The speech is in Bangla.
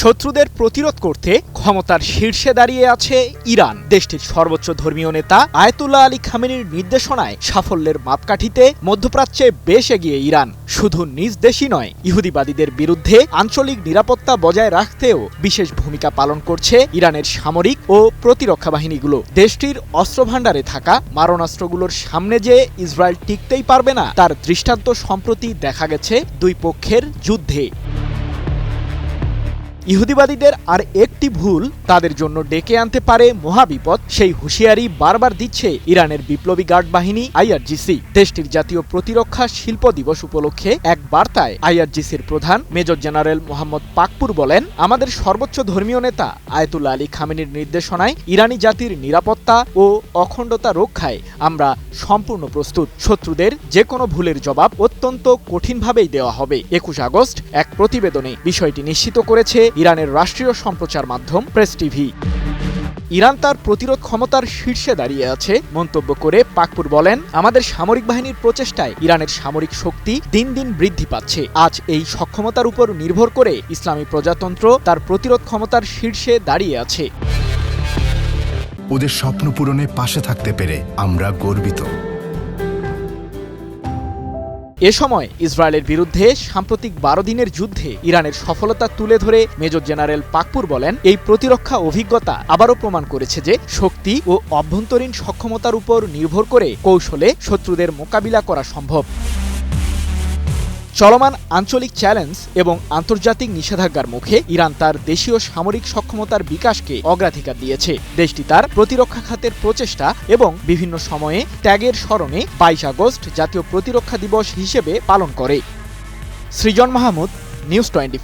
শত্রুদের প্রতিরোধ করতে ক্ষমতার শীর্ষে দাঁড়িয়ে আছে ইরান। দেশটির সর্বোচ্চ ধর্মীয় নেতা আয়তুল্লাহ আলী খামেনির নির্দেশনায় সাফল্যের মাপকাঠিতে মধ্যপ্রাচ্যে বেশ এগিয়ে ইরান। শুধু নিজ দেশই নয়, ইহুদিবাদীদের বিরুদ্ধে আঞ্চলিক নিরাপত্তা বজায় রাখতেও বিশেষ ভূমিকা পালন করছে ইরানের সামরিক ও প্রতিরক্ষা বাহিনীগুলো। দেশটির অস্ত্রভাণ্ডারে থাকা মারণাস্ত্রগুলোর সামনে যে ইসরায়েল টিকতেই পারবে না, তার দৃষ্টান্ত সম্প্রতি দেখা গেছে দুই পক্ষের যুদ্ধে। ইহুদিবাদীদের আর একটি ভুল তাদের জন্য ডেকে আনতে পারে মহাবিপদ। সেই হুঁশিয়ারি বারবার দিচ্ছে ইরানের বিপ্লবী গার্ড বাহিনী আইআরজিসি। দেশটির জাতীয় প্রতিরক্ষা শিল্প দিবস উপলক্ষে এক বার্তায় আইআরজিসির প্রধান মেজর জেনারেল মোহাম্মদ পাকপুর বলেন, আমাদের সর্বোচ্চ ধর্মীয় নেতা আয়তুল্লাহ আলী খামেনির নির্দেশনায় ইরানি জাতির নিরাপত্তা ও অখণ্ডতা রক্ষায় আমরা সম্পূর্ণ প্রস্তুত। শত্রুদের যে কোনো ভুলের জবাব অত্যন্ত কঠিনভাবেই দেওয়া হবে। একুশ আগস্ট এক প্রতিবেদনে বিষয়টি নিশ্চিত করেছে ইরানের রাষ্ট্রীয় সম্প্রচার মাধ্যম প্রেস টিভি। ইরান তার প্রতিরোধ ক্ষমতার শীর্ষে দাঁড়িয়ে আছে। মন্তব্য করে পাকপুর বলেন, আমাদের সামরিক বাহিনীর প্রচেষ্টায় ইরানের সামরিক শক্তি দিন দিন বৃদ্ধি পাচ্ছে। আজ এই সক্ষমতার উপর নির্ভর করে ইসলামী প্রজাতন্ত্র তার প্রতিরোধ ক্ষমতার শীর্ষে দাঁড়িয়ে আছে। ওদের স্বপ্ন পূরণে পাশে থাকতে পেরে আমরা গর্বিত। এ সময় ইসরায়েলের বিরুদ্ধে সাম্প্রতিক বারো দিনের যুদ্ধে ইরানের সফলতা তুলে ধরে মেজর জেনারেল পাকপুর বলেন, এই প্রতিরক্ষা অভিজ্ঞতা আবারও প্রমাণ করেছে যে শক্তি ও অভ্যন্তরীণ সক্ষমতার উপর নির্ভর করে কৌশলে শত্রুদের মোকাবিলা করা সম্ভব। চলমান আঞ্চলিক চ্যালেঞ্জ এবং আন্তর্জাতিক নিষেধাজ্ঞার মুখে ইরান তার দেশীয় সামরিক সক্ষমতার বিকাশকে অগ্রাধিকার দিয়েছে। দেশটি তার প্রতিরক্ষা খাতের প্রচেষ্টা এবং বিভিন্ন সময়ে ত্যাগের স্মরণে বাইশ আগস্ট জাতীয় প্রতিরক্ষা দিবস হিসেবে পালন করে। সৃজন মাহমুদ, নিউজ টোয়েন্টি